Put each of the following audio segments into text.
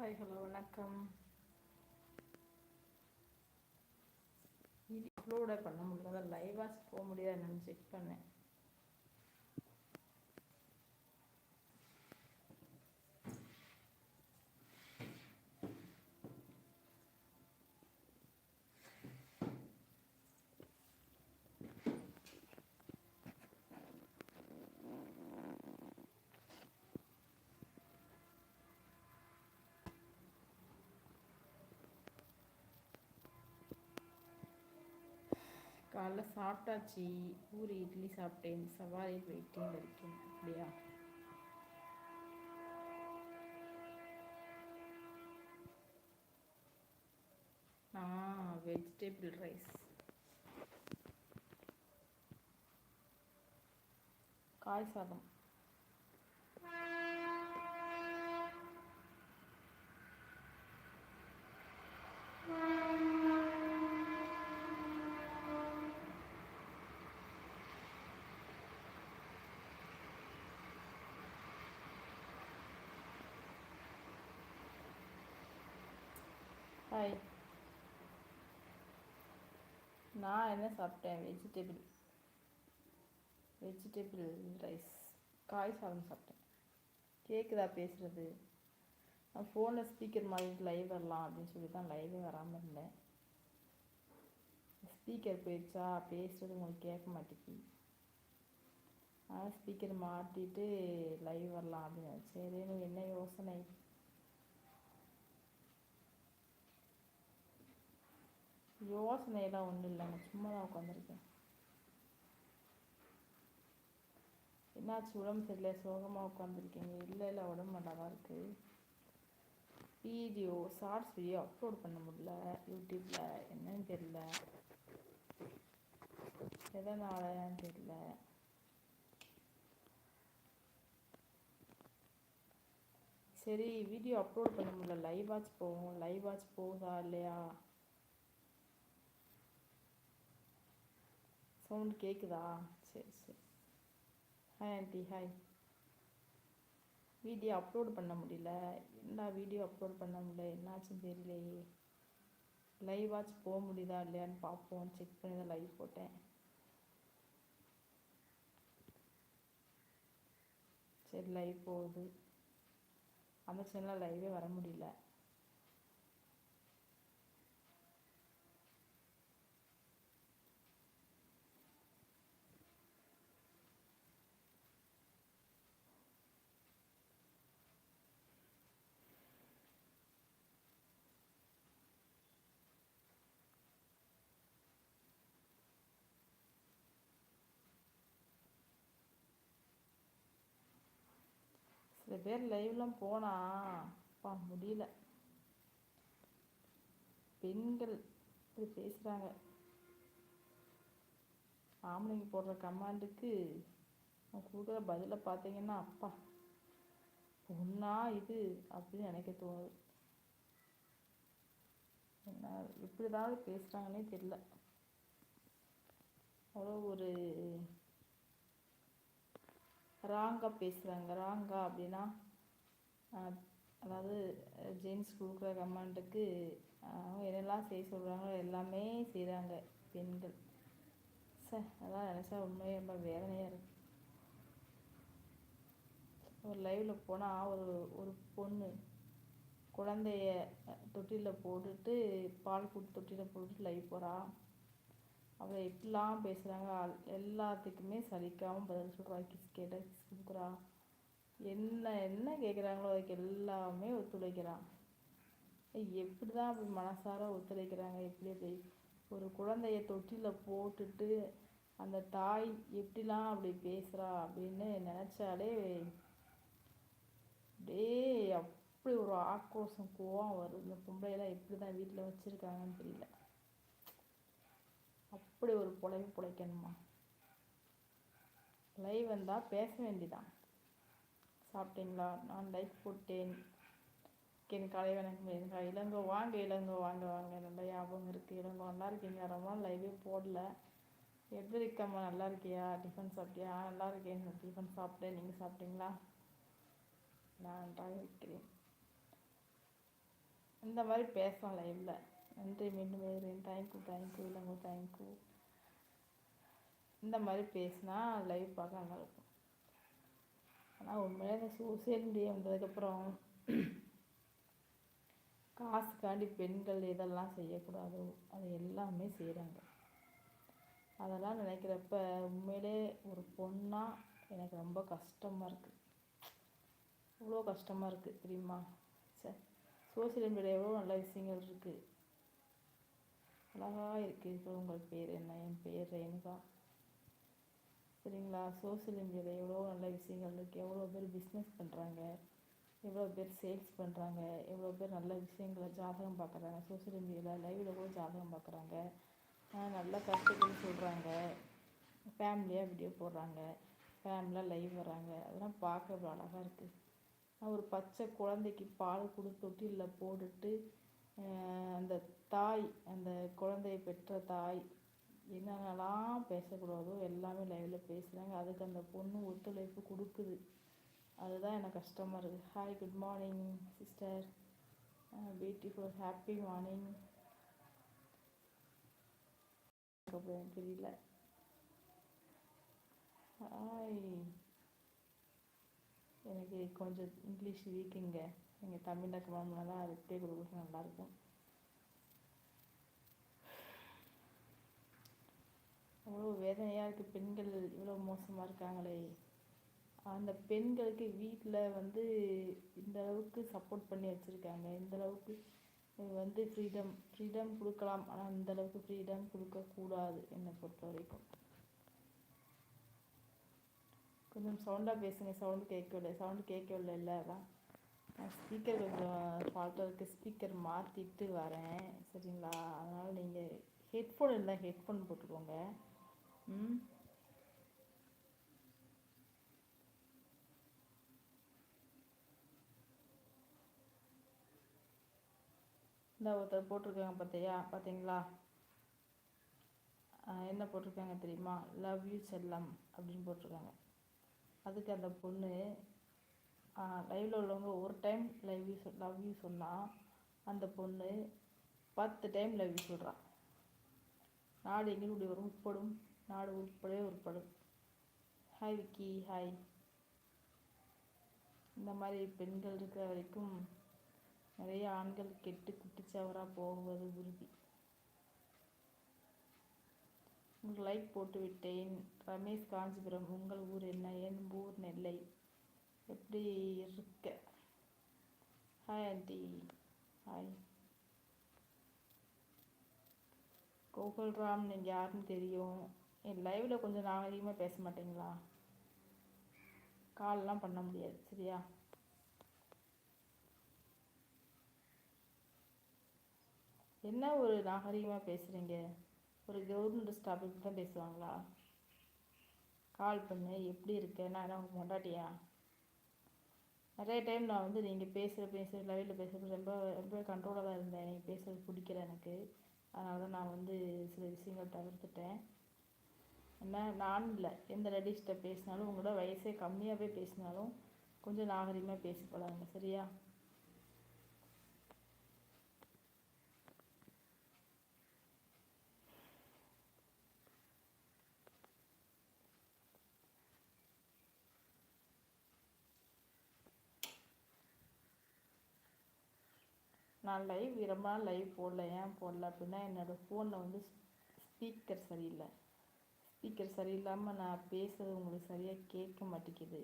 Hi hello வணக்கம். இது அப்லோட பண்ண முடியல. லைவாக போக முடியாது என்னன்னு செக் பண்ணேன். காலைல சாப்பிட்டாச்சு. பூரி இட்லி சாப்பிட்டேன். சவாரி வெயிட்டிங்கில் இருக்கேன் அப்படியா? நான் வெஜிடபிள் ரைஸ் காய் சாதம். ஹாய் நான் என்ன சாப்பிட்டேன்? வெஜிடபிள் வெஜிடபிள் ரைஸ் காய் சாதம் சாப்பிட்டேன். கேட்குதா பேசுகிறது நான் ஃபோனில் ஸ்பீக்கர் மாதிரி லைவ் வரலாம் அப்படின்னு சொல்லி தான் லைவே வராமல் இருந்தேன். ஸ்பீக்கர் போயிடுச்சா? பேசுகிறது உங்களுக்கு கேட்க மாட்டேங்குது. அதனால் ஸ்பீக்கர் மாட்டிட்டு லைவ் வரலாம் அப்படின்னு சரின்னு என்ன யோசனை? யோசனையெல்லாம் ஒன்றும் இல்லைங்க சும்மா தான் உட்காந்துருக்கேன் என்னாச்சு? உடம்பு சரியில்லை. சோகமாக உட்காந்துருக்கீங்க இல்லை இல்லை உடம்பு நல்லா தான் இருக்குது வீடியோ ஷார்ட்ஸ் வீடியோ அப்லோட் பண்ண முடியல. யூடியூப்பில் என்னன்னு தெரியல. எதனாலன்னு தெரியல. சரி வீடியோ அப்லோட் பண்ண முடியல. லைவ் வாட்ச் போகும் லைவ் வாட்ச் போகுதா? இல்லையா? சவுண்ட் கேட்குதா சரி சரி. Hi aunty hi video upload பண்ண முடியல. என்ன வீடியோ அப்லோட் பண்ண முடியல? என்னாச்சுன்னு தெரியலையே. லைவ் வாட்ச் போக முடியுதா இல்லையான்னு பார்ப்போம். செக் பண்ணி தான் லைவ் போட்டேன். சரி லைவ் போகுது. அந்த சேனலில் லைவே வர முடியல. பேர் லைவ்லாம் போனா அப்பா முடியல. பெண்கள் இப்படி பேசுகிறாங்க ஆம்பளைங்க போடுற கமாண்டுக்கு கொடுக்குற பதிலை பார்த்தீங்கன்னா அப்பா பொண்ணா இது அப்படின்னு எனக்கு தோணுது. என்ன இப்படி தான் பேசுகிறாங்கன்னே தெரில அவ்வளோ ஒரு ராங்காக பேசுகிறாங்க ராங்கா அப்படின்னா அதாவது ஜென்ஸ் கொடுக்குற கமாண்டுக்கு அவங்க என்னெல்லாம் செய்ய சொல்கிறாங்களோ எல்லாமே செய்கிறாங்க பெண்கள். சார் அதான் நினச்சா உண்மையே ரொம்ப வேதனையாக இருக்கு. ஒரு லைவில் போனால் ஒரு ஒரு பொண்ணு குழந்தைய தொட்டிலில் போட்டுட்டு பால் கொடுத்து தொட்டியில் போட்டுட்டு லைவ் போகிறா அவளை எப்படிலாம் பேசுகிறாங்க எல்லாத்துக்குமே சலிக்காமல் பதில் சொல்கிறா கிஸ் கேட்டால் கிஸ் கொடுக்குறா. என்ன என்ன கேட்குறாங்களோ அதுக்கு எல்லாமே ஒத்துழைக்கிறான் எப்படி தான் அப்படி மனசார ஒத்துழைக்கிறாங்க? எப்படி அப்படி ஒரு குழந்தைய தொட்டியில் போட்டுட்டு அந்த தாய் எப்படிலாம் அப்படி பேசுகிறா அப்படின்னு நினச்சாலே அப்படியே அப்படி ஒரு ஆக்ரோஷம் கோவம் வருது. இந்த பொம்பளையெல்லாம் எப்படி தான் வீட்டில் வச்சுருக்காங்கன்னு தெரியல. அப்படி ஒரு புலவி பிழைக்கணுமா? லைவ் வந்தால் பேச வேண்டிதான். சாப்பிட்டீங்களா? நான் லைக் போட்டேன். என் கலை வணக்கம். எங்கள் இளங்கோ வாங்க இளங்கோ வாங்க வாங்க. நல்லா ஞாபகம் இருக்குது இளங்கோ நல்லா இருக்கீங்க. ரொம்ப லைவே போடல. எப்படி இருக்கம்மா நல்லா இருக்கியா? டிஃபன் சாப்பிட்டியா? நல்லா இருக்கேன். டிஃபன் சாப்பிட்டேன். நீங்கள் சாப்பிட்டீங்களா? நான் நன்றாக இருக்கிறேன். இந்த மாதிரி பேசலாம் லைவில் நன்றி மீண்டும் வருகிறேன் தேங்க்யூ தேங்க்யூ இல்லைங்க தேங்க்யூ இந்த மாதிரி பேசினா லைவ் பார்க்க நல்லாயிருக்கும் ஆனால் உண்மையிலே இந்த சோசியல் மீடியா வந்ததுக்கப்புறம் காசுக்காண்டி பெண்கள் இதெல்லாம் செய்யக்கூடாதோ அது எல்லாமே செய்கிறாங்க அதெல்லாம் நினைக்கிறப்ப உண்மையிலே ஒரு பொண்ணாக எனக்கு ரொம்ப கஷ்டமாக இருக்குது இவ்வளோ கஷ்டமாக இருக்குது தெரியுமா? சே சோசியல் மீடியா எவ்வளோ நல்ல விஷயங்கள் இருக்குது அழகாக இருக்குது உங்கள் பேர் என்ன? என் பேர் ரேணுகா. சரிங்களா? சோசியல் மீடியாவில் எவ்வளோ நல்ல விஷயங்கள் இருக்குது எவ்வளோ பேர் பிஸ்னஸ் பண்ணுறாங்க எவ்வளோ பேர் சேல்ஸ் பண்ணுறாங்க எவ்வளோ பேர் நல்ல விஷயங்களை ஜாதகம் பார்க்குறாங்க. சோசியல் மீடியாவில் லைவில் கூட ஜாதகம் பார்க்குறாங்க. நல்ல கருத்துக்கள் சொல்கிறாங்க ஃபேமிலியாக வீடியோ போடுறாங்க. ஃபேமிலியாக லைவ் வராங்க அதெல்லாம் பார்க்க அழகாக இருக்குது ஒரு பச்சை குழந்தைக்கு பால் கொடு தொட்டிலில் போட்டுட்டு அந்த தாய் அந்த குழந்தையை பெற்ற தாய் என்னென்னலாம் பேசக்கூடாதோ எல்லாமே லைவில் பேசுகிறாங்க அதுக்கு அந்த பொண்ணு ஒத்துழைப்பு கொடுக்குது. அதுதான் எனக்கு கஷ்டமாக இருக்குது hi good morning sister beautiful happy morning தெரியல. ஹாய் எனக்கு கொஞ்சம் இங்கிலீஷ் வீக்குங்க நீங்கள் தமிழில் கமெண்ட் பண்ணால் ரிப்ளை கொடுக்க நல்லாயிருக்கும் அவ்வளோ வேதனையாக இருக்குது பெண்கள் இவ்வளோ மோசமாக இருக்காங்களே. அந்த பெண்களுக்கு வீட்டில் வந்து இந்த அளவுக்கு சப்போர்ட் பண்ணி வச்சுருக்காங்க. இந்த அளவுக்கு வந்து ஃப்ரீடம் ஃப்ரீடம் கொடுக்கலாம். ஆனால் இந்த அளவுக்கு ஃப்ரீடம் கொடுக்கக்கூடாது என்னை பொறுத்த வரைக்கும். கொஞ்சம் சவுண்டாக பேசுங்க. சவுண்டு கேட்கவில்லை. சவுண்டு கேட்கவில்லை இல்லை அதான். ஸ்பீக்கர் கொஞ்சம் ஃபால்ட்டாக இருக்குது ஸ்பீக்கர் மாற்றிட்டு வரேன். சரிங்களா? அதனால் நீங்கள் ஹெட்ஃபோன் இருந்தால் ஹெட்ஃபோன் போட்டுக்கோங்க. ம்? இந்த ஒருத்தர் போட்டிருக்காங்க பார்த்தியா? பார்த்தீங்களா? என்ன போட்டிருக்காங்க தெரியுமா? லவ் யூ செல்லம் அப்படின்னு போட்டிருக்காங்க. அதுக்கு அந்த பொண்ணு லைவில் உள்ளவங்க ஒரு time live you love you சொன்னால் அந்த பொண்ணு பத்து டைம் லவ் யூ சொல்கிறான் நாடு எங்களுடைய உட்படும் நாடு உட்படவே உட்படும் ஹாய் விக்கி ஹாய் இந்த மாதிரி பெண்கள் இருக்கிற வரைக்கும் நிறைய ஆண்கள் கெட்டு குட்டிச்சவராக போவது உறுதி. உங்களுக்கு லைக் போட்டு விட்டேன். ரமேஷ் காஞ்சிபுரம் உங்கள் ஊர் என்ன? என் ஊர் நெல்லை. எப்படி இருக்க? ஹாய் ஆண்டி ஹாய் கோகுல்ராம் நீங்கள் யாருன்னு தெரியும். என் லைவில் கொஞ்சம் நாகரிகமாக பேச மாட்டீங்களா? கால்லாம் பண்ண முடியாது சரியா? என்ன ஒரு நாகரிகமாக பேசுகிறீங்க ஒரு கவர்மெண்ட் ஸ்டாஃப் தான் பேசுவாங்களா? கால் பண்ணு எப்படி இருக்க? நான் என்ன உங்கள் பொண்டாட்டியா? நிறைய டைம் நான் வந்து நீங்கள் பேசுகிற பேசுகிற லெவலில் பேசுகிறது ரொம்ப ரொம்ப கண்ட்ரோலாக தான் இருந்தேன். நீங்கள் பேசுகிறது பிடிக்கல எனக்கு. அதனால தான் நான் வந்து சில விஷயங்கள் தவிர்த்துட்டேன். என்ன நான் இல்லை. எந்த லேடிஸ்கிட்ட பேசினாலும் உங்களோட வயசே கம்மியாகவே பேசினாலும் கொஞ்சம் நாகரிகமாக பேசி பழகுங்க. சரியா? நான் லைவ் ரொம்ப லைவ் போடல ஏன் போடல அப்படின்னா என்னோடய ஃபோனில் வந்து ஸ்பீக்கர் சரியில்லை. ஸ்பீக்கர் சரியில்லாமல் நான் பேசுகிறது உங்களுக்கு சரியாக கேட்க மாட்டேங்குது.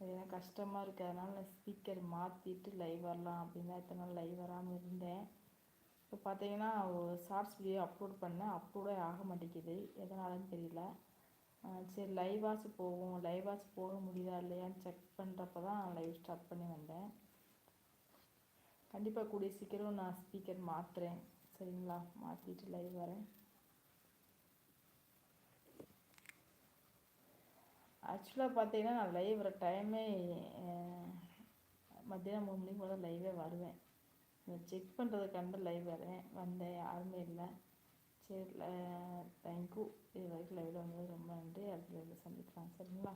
ஏன்னா கஷ்டமாக இருக்குது அதனால் நான் ஸ்பீக்கர் மாற்றிட்டு லைவ் வரலாம் அப்படின்னா எத்தனை இத்தனை நாள் லைவ் வராமல் இருந்தேன். இப்போ பார்த்தீங்கன்னா ஷார்ட்ஸ் வீடியோ அப்லோட் பண்ணேன். அப்லோடே ஆக மாட்டேங்குது. எதனாலன்னு தெரியல. சரி லைவாச்சும் போகும். லைவாச்சும் போக முடியுதா இல்லையான்னு செக் பண்ணுறப்ப தான் லைவ் ஸ்டார்ட் பண்ணி வந்தேன். கண்டிப்பாக கூடிய சீக்கிரம் நான் ஸ்பீக்கர் மாற்றுறேன் சரிங்களா? மாற்றிட்டு லைவ் வரேன். ஆக்சுவலாக பார்த்தீங்கன்னா நான் லைவ் வர டைமே மத்தியானம் மூணு மணிக்கு மேலே லைவே வருவேன். செக் பண்ணுறதுக்காண்ட லைவ் வரேன். வந்தேன். யாருமே இல்லை. சரி தேங்க்யூ இது வரைக்கும் லைவில் வந்தது ரொம்ப நன்றி. அடுத்த லைவில் சந்திக்கலாம். சரிங்களா?